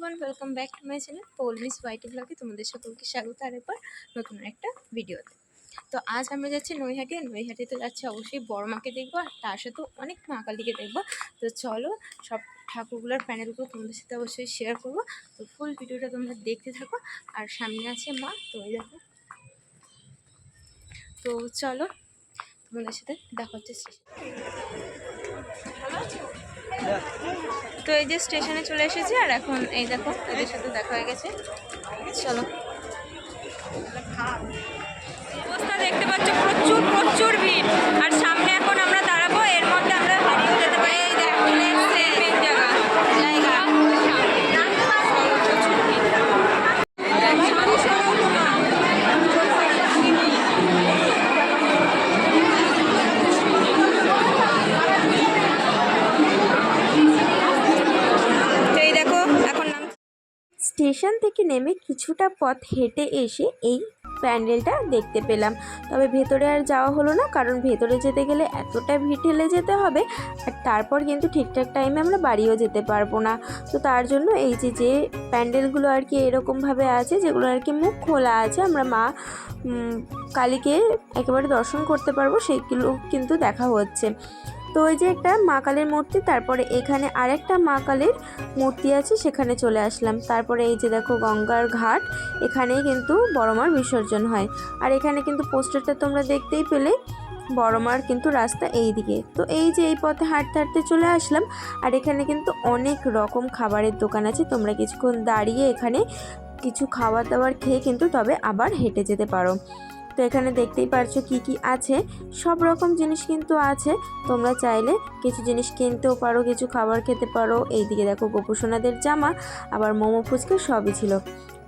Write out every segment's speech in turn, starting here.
Everyone welcome back to my channel Poulami's YT ব্লগে তোমাদের সকলকে স্বাগত আরেকবার নতুন একটা ভিডিওতে। তো আজ আমরা যাচ্ছি নৈহাটি আর নৈহাটিতে যাচ্ছি অবশ্যই বড় মাকে দেখব আর তার সাথেও অনেক মা কালীকে দেখব। তো চলো সব ঠাকুরগুলোর প্যানেলগুলো তোমাদের সাথে অবশ্যই শেয়ার করব। তো ফুল ভিডিওটা তোমরা দেখতে থাকো আর সামনে আছে মা তো দেখো। তো চলো তোমাদের সাথে দেখা হচ্ছে তো এই যে স্টেশনে চলে এসেছি, আর এখন এই দেখো, এদের সাথে দেখা হয়ে গেছে। চলো। স্টেশন থেকে নেমে কিছুটা পথ হেঁটে এসে এই প্যান্ডেলটা দেখতে পেলাম। তবে ভেতরে আর যাওয়া হলো না, কারণ ভেতরে যেতে গেলে এতটা ভিড় ঠেলে যেতে হবে, আর তারপর কিন্তু ঠিকঠাক টাইমে আমরা বাড়িও যেতে পারব না। তো তার জন্য এই যে যে প্যান্ডেলগুলো আর কি এরকমভাবে আছে, যেগুলো আর কি মুখ খোলা আছে, আমরা মা কালীকে একেবারে দর্শন করতে পারব সেইগুলো কিন্তু দেখা হচ্ছে। তো ওই যে একটা মা কালীর মূর্তি, তারপরে এখানে আরেকটা মা কালীর মূর্তি আছে, সেখানে চলে আসলাম। তারপরে এই যে দেখো গঙ্গার ঘাট, এখানেই কিন্তু বড়মার বিসর্জন হয়। আর এখানে কিন্তু পোস্টারটা তোমরা দেখতেই পেলে বড়মার কিন্তু রাস্তা এই দিকে তো এই যে এই পথে হাঁটতে হাঁটতে চলে আসলাম, আর এখানে কিন্তু অনেক রকম খাবারের দোকান আছে। তোমরা কিছুক্ষণ দাঁড়িয়ে এখানে কিছু খাবার দাবার খেয়ে কিন্তু তবে আবার হেঁটে যেতে পারো। তো এখানে দেখতেই পারছ কি কি আছে। সব রকম জিনিস কিন্তু আছে। তোমরা চাইলে কিছু জিনিস কিনতেও পারো, কিছু খাবার খেতে পারো। এইদিকে দেখো গোপুসোনাদের জামা, আবার মোমো ফুচকা সবই ছিল।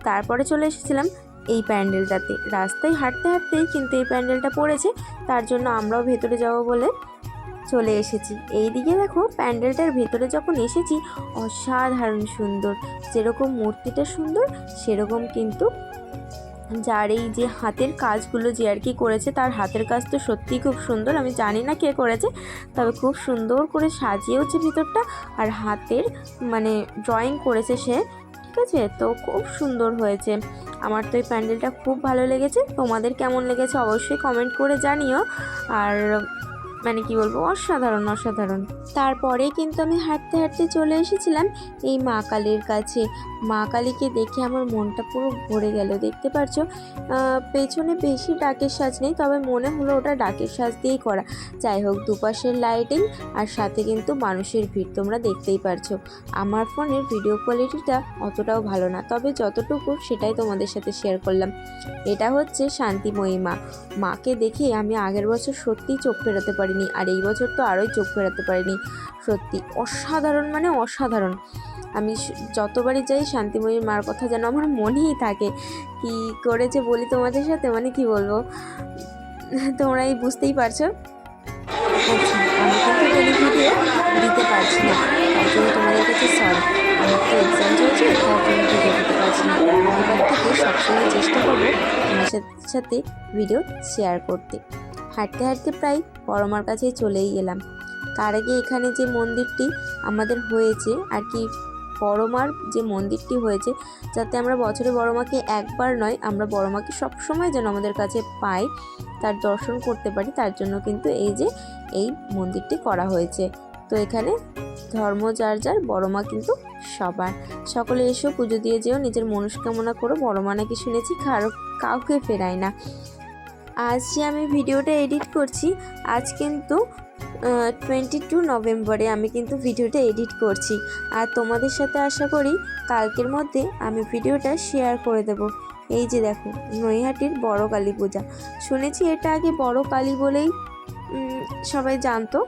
তারপরে চলে এসেছিলাম এই প্যান্ডেলটাতে। রাস্তায় হাঁটতে হাঁটতেই কিন্তু এই প্যান্ডেলটা পড়েছে, তার জন্য আমরাও ভেতরে যাব বলে চলে এসেছি। এই দিকে দেখো, প্যান্ডেলটার ভেতরে যখন এসেছি, অসাধারণ সুন্দর। যেরকম মূর্তিটা সুন্দর, সেরকম কিন্তু যার এই যে হাতের কাজগুলো যে আর কি করেছে, তার হাতের কাজ তো সত্যিই খুব সুন্দর। আমি জানি না কে করেছে, তবে খুব সুন্দর করে সাজিয়েওছে ভিতরটা। আর হাতের মানে ড্রয়িং করেছে সে। ঠিক আছে? তো খুব সুন্দর হয়েছে। আমার তো এই প্যান্ডেলটা খুব ভালো লেগেছে। তোমাদের কেমন লেগেছে অবশ্যই কমেন্ট করে জানিও। আর মানে কি বলব, অসাধারণ অসাধারণ। তারপরে কিন্তু আমি হাঁটতে হাঁটতে চলে এসেছিলাম এই মা কালীর কাছে। মা কালীকে দেখে আমার মনটা পুরো ভরে গেল। দেখতে পারছ পেছনে বেশি ডাকের সাজ নেই, তবে মনে হলো ওটা ডাকের সাজ দিয়েই করা। যাই হোক, দুপাশের লাইটিং আর সাথে কিন্তু মানুষের ভিড়, তোমরা দেখতেই পারছ। আমার ফোনের ভিডিও কোয়ালিটিটা অতটাও ভালো না, তবে যতটুকু সেটাই তোমাদের সাথে শেয়ার করলাম। এটা হচ্ছে শান্তিময়ী মা। মাকে দেখে আমি আগের বছর সত্যিই চোখ ফেরাতে পারিনি আর এই বছর তো আরোই চোখ ফেরাতে পারিনি। সত্যি অসাধারণ মানে অসাধারণ। আমি যতবারই যাই শান্তিময়ীর মার কথা যেন আমার মনেই থাকে। কি করে যে বলি তোমাদের সাথে? মানে কি বলব? তোমরাই বুঝতেই পারছ? আচ্ছা, ভিডিও দিতে পারছি না। তার জন্য তোমাদের কাছে সরি আমার তো এক্সাম চলছে তার জন্য ভিডিও দিতে পারছি না। এবার থেকে সবসময় চেষ্টা করব তোমার সাথে ভিডিও শেয়ার করতে। হাঁটতে হাঁটতে প্রায় বড়মার কাছে চলেই এলাম। তার আগে এখানে যে মন্দিরটি আমাদের হয়েছে আর কি বড়মার যে মন্দিরটি হয়েছে, যাতে আমরা বছরে বড়মাকে একবার নয়, আমরা বড়মাকে সবসময় যেন আমাদের কাছে পাই, তার দর্শন করতে পারি, তার জন্য কিন্তু এই যে, এই মন্দিরটি করা হয়েছে। তো এখানে ধর্ম যার যার বড় মা কিন্তু সবার। সকলে এসেও পুজো দিয়ে যেও, নিজের মনস্কামনা করো বড় মা নাকি শুনেছি কারও, কাউকে ফেরায় না। আজ যে আমি ভিডিওটা এডিট করছি। আজ কিন্তু টোয়েন্টি টু নভেম্বরে আমি কিন্তু ভিডিওটা এডিট করছি। আর তোমাদের সাথে আশা করি কালকের মধ্যে আমি ভিডিওটা শেয়ার করে দেব। এই যে দেখো, নৈহাটির বড় কালী পূজা। শুনেছি এটা আগে বড় কালী বলেই সবাই জানতো।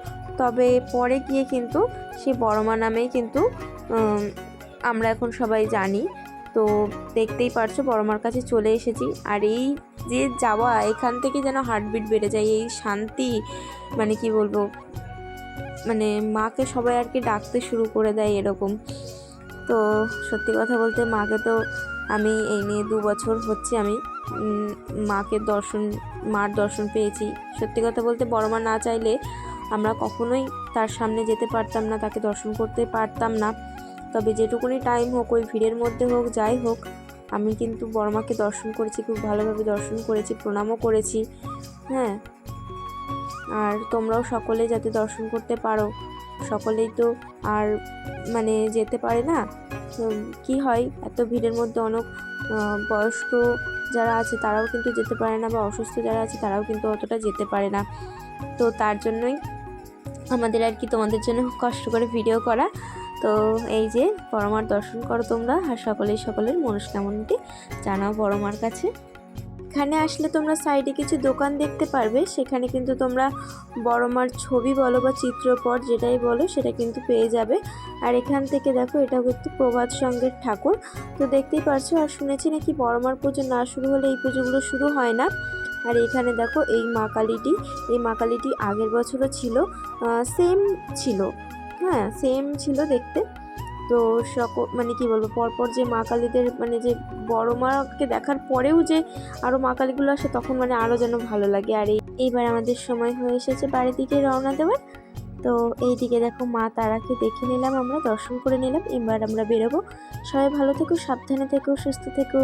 তবে পরে গিয়ে কিন্তু সে বড়মা নামেই কিন্তু আমরা এখন সবাই জানি। তো দেখতেই পারছ, বড়মার কাছে চলে এসেছি। আর এই যে যাওয়া, এখান থেকে যেন হার্টবিট বেড়ে যায়, এই শান্তি মানে কি বলব মানে মাকে সবাই আর কি ডাকতে শুরু করে দেয় এরকম। তো সত্যি কথা বলতে মাকে তো আমি এই নিয়ে দু বছর হচ্ছে আমি মাকে দর্শন, মার দর্শন পেয়েছি। সত্যি কথা বলতে বড় মা না চাইলে আমরা কখনোই তার সামনে যেতে পারতাম না, তাকে দর্শন করতে পারতাম না। তবে যেটুকুনি টাইম হোক, ওই ভিড়ের মধ্যে হোক, যাই হোক আমি কিন্তু বড়মাকে দর্শন করেছি, খুব ভালোভাবে দর্শন করেছি, প্রণামও করেছি হ্যাঁ। আর তোমরাও সকলে যাতে দর্শন করতে পারো, সকলেই তো আর মানে যেতে পারে না কী হয়, এত ভিড়ের মধ্যে অনেক বয়স্ক যারা আছে তারাও কিন্তু যেতে পারে না বা অসুস্থ যারা আছে তারাও কিন্তু অতটা যেতে পারে না। তো তার জন্যই আমাদের আর কি তোমাদের জন্য কষ্ট করে ভিডিও করা তো এই যে বড়মার দর্শন করো তোমরা, আর সকলেই সকলের মনস্কামনাটি জানাও বড়মার কাছে। এখানে আসলে তোমরা সাইডে কিছু দোকান দেখতে পারবে, সেখানে কিন্তু তোমরা বড়মার ছবি বলো বা চিত্রপট যেটাই বলো, সেটা কিন্তু পেয়ে যাবে। আর এখান থেকে দেখো, এটা কিন্তু প্রভাত সঙ্গের ঠাকুর। তো দেখতেই পারছ, আর শুনেছি নাকি বড়মার পুজো না শুরু হলে এই পুজোগুলো শুরু হয় না। আর এখানে দেখো এই মা কালীটি, এই মা কালীটি আগের বছরও ছিল সেম ছিল। হ্যাঁ সেম ছিল দেখতে। তো সক মানে কি বলব, পরপর যে মা কালীদের মানে যে বড় মাকে দেখার পরেও যে আরও মা কালীগুলো আসে, তখন মানে আরও যেন ভালো লাগে। আর এই, এইবার আমাদের সময় হয়ে এসেছে বাড়ির দিকে রওনা দেওয়ার। তো এই দিকে দেখো মা তারাকে দেখে নিলাম আমরা, দর্শন করে নিলাম। এবার আমরা বেরোবো। সবাই ভালো থেকো, সাবধানে থেকো, সুস্থ থেকো।